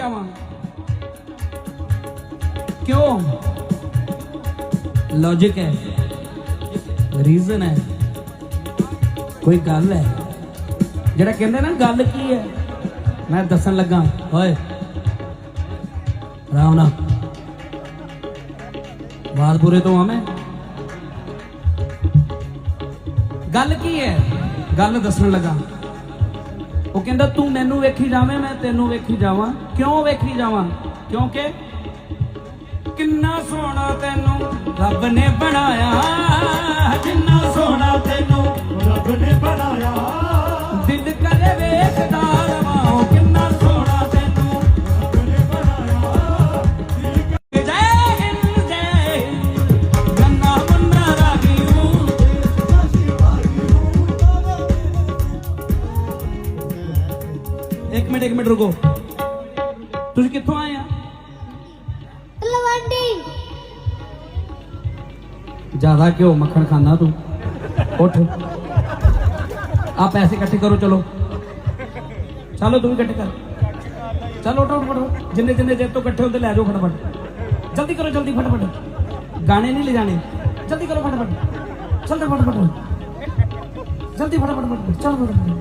ਜਾਵਾਂ ਕਿਉਂ? ਲੌਜੀਕ ਹੈ। ਰੀਜ਼ਨ ਹੈ। ਕੋਈ ਗੱਲ ਹੈ। ਜਿਹੜਾ ਕਹਿੰਦੇ ਨਾ, ਗੱਲ ਕੀ ਹੈ? ਮੈਂ ਦੱਸਣ ਲੱਗਾ। ਓਏ, ਰਾਮ ਨਾ ਬਾਦਪੁਰੇ ਤੋਂ ਆ ਮੈਂ। ਗੱਲ ਕੀ ਹੈ? ਗੱਲ ਦੱਸਣ ਲੱਗਾ। ਉਹ ਕਹਿੰਦਾ, ਤੂੰ ਮੈਨੂੰ ਵੇਖੀ ਜਾਵੇਂ, ਮੈਂ ਤੈਨੂੰ ਵੇਖੀ ਜਾਵਾਂ। ਕਿਉਂ ਵੇਖੀ ਜਾਵਾਂ? ਕਿਉਂਕਿ ਕਿੰਨਾ ਸੋਹਣਾ ਤੈਨੂੰ ਰੱਬ ਨੇ ਬਣਾਇਆ, ਕਿੰਨਾ ਸੋਹਣਾ ਤੈਨੂੰ ਰੱਬ ਨੇ ਬਣਾਇਆ। ਦਿਲ ਕਰੇ ਵੇਖਦਾ। ਇੱਕ ਮਿੰਟ ਇੱਕ ਮਿੰਟ ਰੁਕੋ ਤੁਸੀਂ ਕਿੱਥੋਂ ਆਏ ਆ ਤਲਵੰਡੀ ਜ਼ਿਆਦਾ ਘਿਓ ਮੱਖਣ ਖਾਣਾ ਤੂੰ ਉੱਠ ਆ ਪੈਸੇ ਇਕੱਠੇ ਕਰੋ ਚਲੋ ਚਲੋ ਤੂੰ ਵੀ ਇਕੱਠੇ ਕਰ ਚਲੋ ਉੱਠੋ ਉੱਠੋ ਉੱਠੋ। ਜਿੰਨੇ ਜਿੰਨੇ ਜੇ ਤੋਂ ਇਕੱਠੇ ਹੁੰਦੇ ਲੈ ਜਾਓ ਫਟਾਫਟ ਜਲਦੀ ਕਰੋ ਜਲਦੀ ਫਟਾਫਟ ਗਾਣੇ ਨਹੀਂ ਲੈ ਜਾਣੇ ਜਲਦੀ ਕਰੋ ਫਟਾਫਟ ਚਲਦੇ ਫਟਾਫਟ ਜਲਦੀ ਫਟਾਫਟ ਫਟਾਫਟ ਚਲ ਫਟਾਫਟ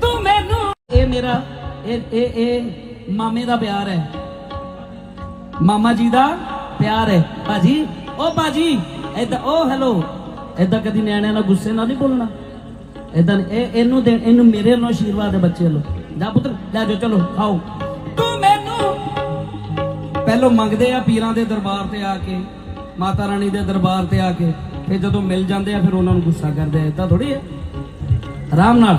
ਤੂੰ ਮੈਨੂੰ ਇਹ ਮੇਰਾ ਇਹ ਇਹ ਇਹ ਮਾਮੇ ਦਾ ਪਿਆਰ ਹੈ। ਮਾਮਾ ਜੀ ਦਾ ਪਿਆਰ ਹੈ। ਭਾਜੀ ਉਹ ਭਾਜੀ ਏਦਾਂ ਉਹ ਹੈਲੋ ਏਦਾਂ ਕਦੀ ਨਿਆਣਿਆਂ ਨਾਲ ਗੁੱਸੇ ਨਾਲ ਨਹੀਂ ਬੋਲਣਾ। ਨੀ- ਇਹ ਇਹਨੂੰ ਦੇ ਇਹਨੂੰ ਮੇਰੇ ਵੱਲੋਂ ਆਸ਼ੀਰਵਾਦ ਹੈ ਬੱਚੇ ਵੱਲੋਂ। ਜਾ ਪੁੱਤਰ ਲੈ ਜਾਓ ਚਲੋ ਖਾਓ। ਤੂੰ ਮੈਨੂੰ ਪਹਿਲੋਂ ਮੰਗਦੇ ਆ ਪੀਰਾਂ ਦੇ ਦਰਬਾਰ ਤੇ ਆ ਕੇ ਮਾਤਾ ਰਾਣੀ ਦੇ ਦਰਬਾਰ ਤੇ ਆ ਕੇ। ਫਿਰ ਜਦੋਂ ਮਿਲ ਜਾਂਦੇ ਆ, ਫਿਰ ਉਹਨਾਂ ਨੂੰ ਗੁੱਸਾ ਕਰਦੇ ਆ। ਏਦਾਂ ਥੋੜੀ ਹੈ ਆਰਾਮ ਨਾਲ।